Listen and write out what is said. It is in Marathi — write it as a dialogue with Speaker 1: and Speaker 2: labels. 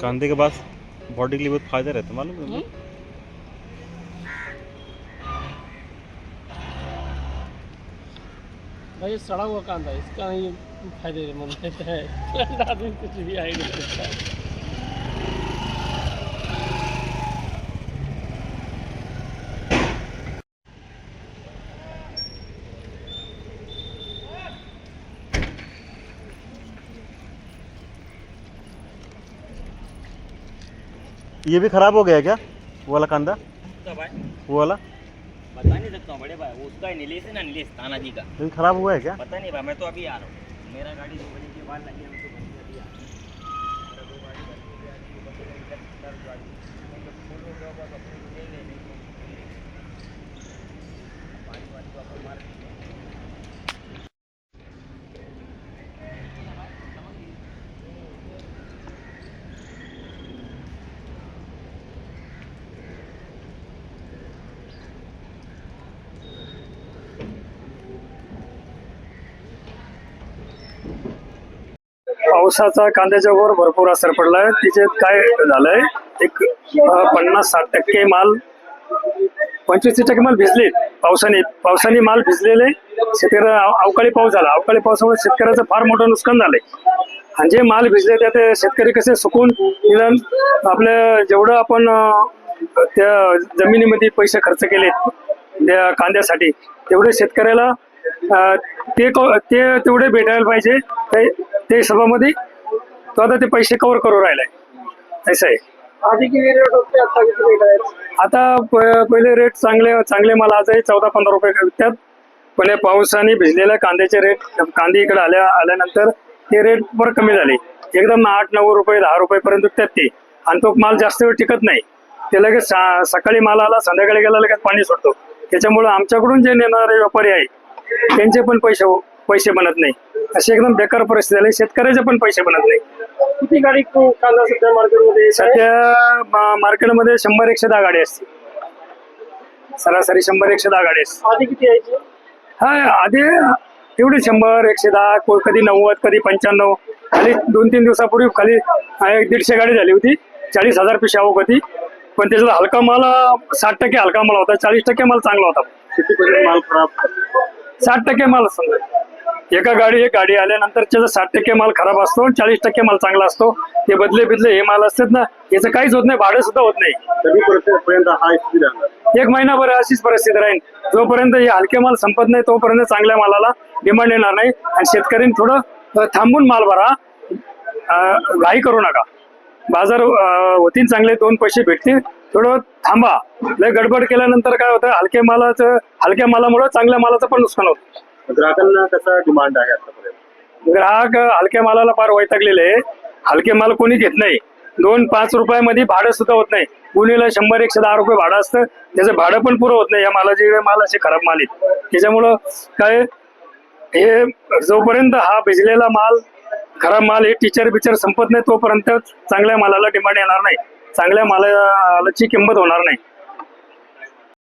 Speaker 1: कांदे के बाद बॉडी के लिए बहुत फायदा रहता है मालूम है
Speaker 2: भाई ये सड़ा हुआ कांदा इसका नहीं फायदेमंद रहता है। कुछ भी आएगा
Speaker 1: ये भी खराब हो गया क्या? वो वाला कांदा?
Speaker 3: भाई।
Speaker 1: वो वाला?
Speaker 3: बता नहीं सकता हूँ बड़े भाई। वो उसका नीलेश है ना नीलेश तानाजी का।
Speaker 1: लेकिन खराब हुआ है क्या?
Speaker 3: पता नहीं भाई मैं तो अभी आ रहा हूँ। मेरा गाड़ी दो बजे के बाद लगी है मैं तो बस अभी आ रहा हूँ।
Speaker 4: पावसाचा कांद्याच्या वर भरपूर असर पडलाय. तिचे काय झालंय? एक पन्नास साठ टक्के माल पंचवीस टक्के माल भिजले पावसाने पावसाने माल भिजलेले. शेतकऱ्या अवकाळी पाऊस झाला. अवकाळी पावसामुळे शेतकऱ्याचं फार मोठं नुकसान झालंय. आणि जे माल भिजले त्यात शेतकरी कसे सुकून निदान आपलं जेवढं आपण त्या जमिनीमध्ये पैसे खर्च केले त्या कांद्यासाठी तेवढे शेतकऱ्याला ते ते तेवढे भेटायला पाहिजे. ते सभामध्ये तो आता ते पैसे कव्हर करू राहिलाय. असं आहे.
Speaker 2: आधी किती रेट होते आता किती रेट आहे
Speaker 4: आता प- पहिले रेट चांगले चांगले माल आजही चौदा पंधरा रुपये विकतात. पण या पावसाने भिजलेल्या कांद्याचे रेट कांदे इकडे आल्या आल्यानंतर ते रेट बरं कमी झाले. एकदम आठ नऊ रुपये दहा रुपये पर्यंत विकतात ते. आणि तो माल जास्त वेळ टिकत नाही. ते लगेच सा- सकाळी माल आला संध्याकाळी गेला लगेच पाणी सोडतो. त्याच्यामुळे आमच्याकडून जे नेणारे व्यापारी आहे त्यांचे पण पैसे पैसे बनत नाही. अशी एकदम बेकार परिस्थिती झाली. शेतकऱ्याचे पण पैसे बनत नाही.
Speaker 2: किती गाडी को- कांदा सध्या मार्केटमध्ये?
Speaker 4: सध्या मा- मार्केटमध्ये शंभर एकशे दहा गाडी असते सरासरी शंभर एकशे दहा गाडी असते
Speaker 2: आधी किती यायची?
Speaker 4: हा आधी एवढी शंभर एकशे दहा को- कधी नव्वद कधी पंच्याण्णव. खाली दोन तीन दिवसापूर्वी खाली हा, एक दीडशे गाडी झाली होती. चाळीस हजार पिशा आवक होती. पण त्याच्यात हलका माल साठ टक्के हलका माल होता. चाळीस टक्के माल चांगला होता.
Speaker 1: किती माल खराब?
Speaker 4: साठ टक्के माल समजा. एका गाडी एक गाडी आल्यानंतर त्याचा साठ टक्के माल खराब असतो आणि चाळीस टक्के माल चांगला असतो ते बदले बिदले हे माल असतात ना याचं काहीच होत नाही भाडं सुद्धा होत नाही.
Speaker 1: हा
Speaker 4: एक महिनाभर अशीच परिस्थिती राहील. जोपर्यंत हे हलके माल संपत नाही तोपर्यंत चांगल्या मालाला डिमांड येणार नाही. आणि शेतकऱ्यांनी थोडं थांबून माल भरा. घाई करू नका. बाजार होतील चांगले दोन पैसे भेटतील. थोडं थांबा. लय गडबड केल्यानंतर काय होतं हलक्या मालाचं हलक्या मालामुळे चांगल्या मालाचं पण नुकसान होतं.
Speaker 1: ग्राहकांना कसा डिमांड आहे आतापर्यंत?
Speaker 4: ग्राहक हलक्या मालाला फार वैतागलेले हलके माल कोणी घेत नाही. दोन पाच रुपयामध्ये भाडं सुद्धा होत नाही. गुन्हेला शंभर एकशे दहा रुपये भाडं असतं. त्याचं भाडं पण पुरं होत नाही. या मालाचे माल असे खराब माल आहेत. त्याच्यामुळं काय हे जोपर्यंत हा भिजलेला माल खराब माल हे टीचर बिचर संपत नाही तोपर्यंत चांगल्या मालाला डिमांड येणार नाही. चांगल्या मालाची किंमत होणार नाही.